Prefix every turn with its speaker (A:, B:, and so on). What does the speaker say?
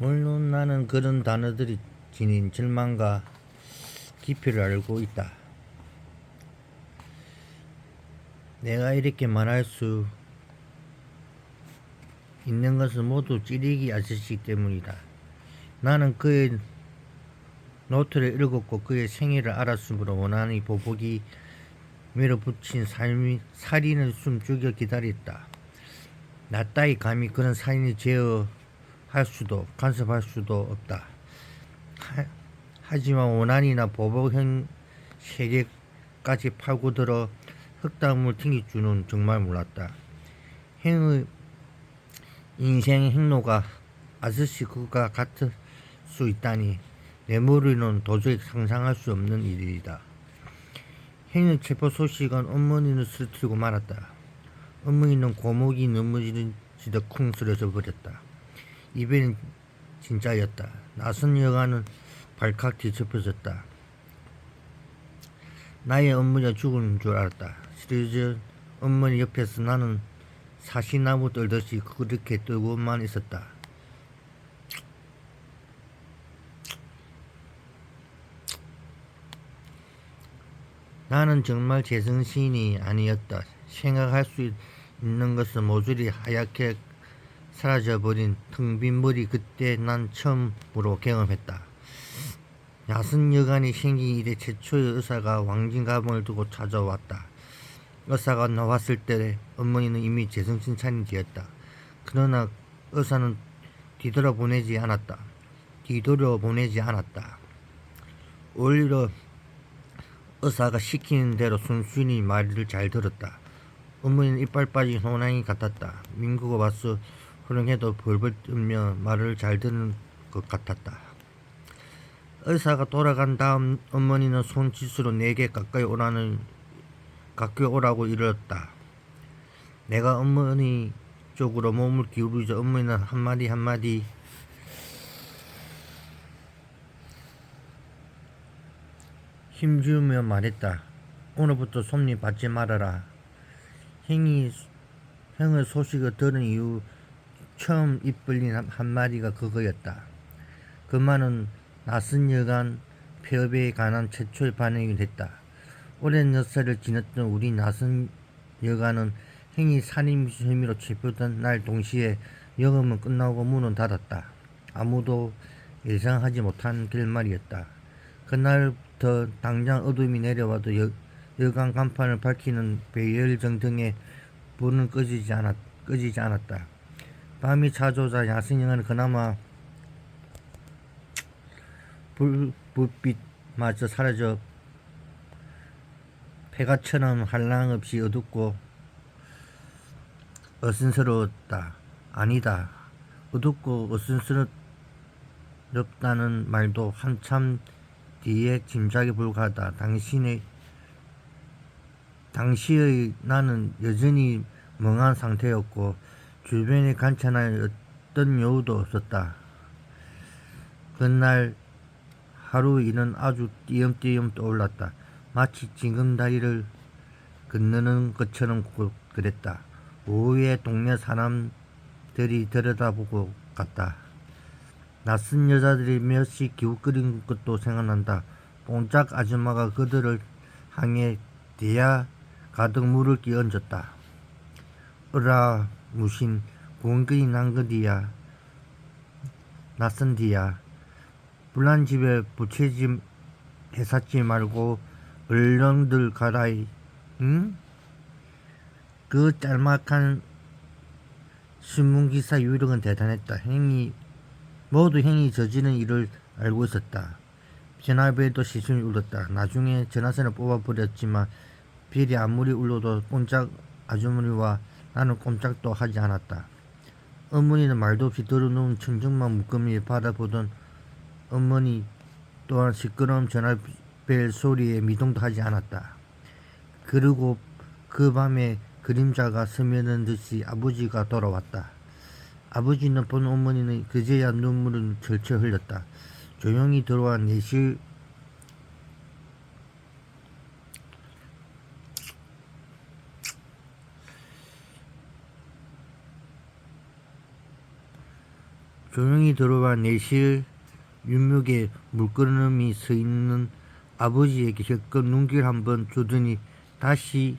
A: 물론 나는 그런 단어들이 지닌 절망과 깊이를 알고 있다. 내가 이렇게 말할 수 있는 것은 모두 찌리기 아저씨 때문이다. 나는 그의 노트를 읽었고 그의 생일을 알았으므로 원한이 보복이 밀어붙인 삶이 살인을 숨죽여 기다렸다. 나 따위 감히 그런 살인을 제어 할 수도 간섭할 수도 없다. 하, 하지만 원한이나 보복형 세계까지 파고 들어 흑담을 튕길 줄은 정말 몰랐다. 행의 인생 행로가 아저씨 그가 같을 수 있다니 내 머리는 도저히 상상할 수 없는 일이다. 행의 체포 소식은 어머니를 쓰러뜨리고 말았다. 어머니는 고목이 넘어지듯 쿵 쓰러져 버렸다. 이번엔 진짜였다. 낯선 여가는 발칵 뒤집어졌다. 나의 어머니가 죽은 줄 알았다. 쓰러져 어머니 옆에서 나는 사시나무 떨듯이 그렇게 뜨고만 있었다. 나는 정말 제정신이 아니었다. 생각할 수 있는 것은 모조리 하얗게 사라져버린 텅 빈 머리 그때 난 처음으로 경험했다. 야슨 여간이 생긴 이래 최초의 의사가 왕진 가방을 두고 찾아왔다. 의사가 나왔을 때 어머니는 이미 차린 뒤였다. 그러나 의사는 뒤돌아보내지 않았다. 뒤돌아보내지 않았다. 오히려 의사가 시키는 대로 순순히 말을 잘 들었다. 어머니는 이빨 빠진 호랑이 같았다. 민구가 와서 호령해도 벌벌 떨며 말을 잘 듣는 것 같았다. 의사가 돌아간 다음 어머니는 손짓으로 내게 가까이 오라는 가까이 오라고 이르렀다. 내가 어머니 쪽으로 몸을 기울이자 어머니는 한마디 한마디 힘주며 말했다. 오늘부터 손님 받지 말아라. 행이 형의 소식을 들은 이후 처음 입 벌린 한- 한마디가 그거였다. 그 말은 낯선 여간 폐업에 관한 최초의 반응이 됐다. 오랜 역사를 지녔던 우리 낯선 여간은 행이 살인 혐의로 체포된 날 동시에 영업은 끝나고 문은 닫았다. 아무도 예상하지 못한 결말이었다. 그날부터 당장 어둠이 내려와도 여, 여간 간판을 밝히는 배열정 등의 불은 꺼지지 않았, 꺼지지 않았다. 밤이 찾아오자 야생영은 그나마 불, 불빛마저 사라져 폐가처럼 한량없이 어둡고 어순스러웠다. 아니다. 어둡고 어순스럽다는 말도 한참 뒤에 짐작이 불가하다. 당신의 당시의 나는 여전히 멍한 상태였고 주변에 관찰할 어떤 여우도 없었다. 그날 하루 일은 아주 띄엄띄엄 떠올랐다. 마치 징검다리를 건너는 것처럼 그- 그랬다. 오후에 동네 사람들이 들여다보고 갔다. 낯선 여자들이 몇씩 기웃거리는 것도 생각난다. 뽕짝 아줌마가 그들을 향해 대야 가득 물을 끼얹었다. 으라 무신 공근이 난거디야 낯선 디야 불난 집에 부채질 해샀지 말고 얼렁들 가라이 응? 그 짤막한 신문기사 유력은 대단했다. 행이 모두 행이 저지른 일을 알고 있었다. 전화벨도 시선이 울렸다. 나중에 전화선을 뽑아버렸지만 벨이 아무리 울려도 꼼짝 아주머니와 나는 꼼짝도 하지 않았다. 어머니는 말도 없이 들어놓은 청정만 물끄미 바라보던 어머니 또한 시끄러운 전화벨 소리에 미동도 하지 않았다. 그리고 그 밤에 그림자가 스며든 듯이 아버지가 돌아왔다. 아버지는 본 어머니는 그제야 눈물을 절철 흘렸다. 조용히 들어와 내실 조용히 들어와 내실 윤목에 물끄러미 서 있는 아버지에게 실컷 눈길 한번 주더니 다시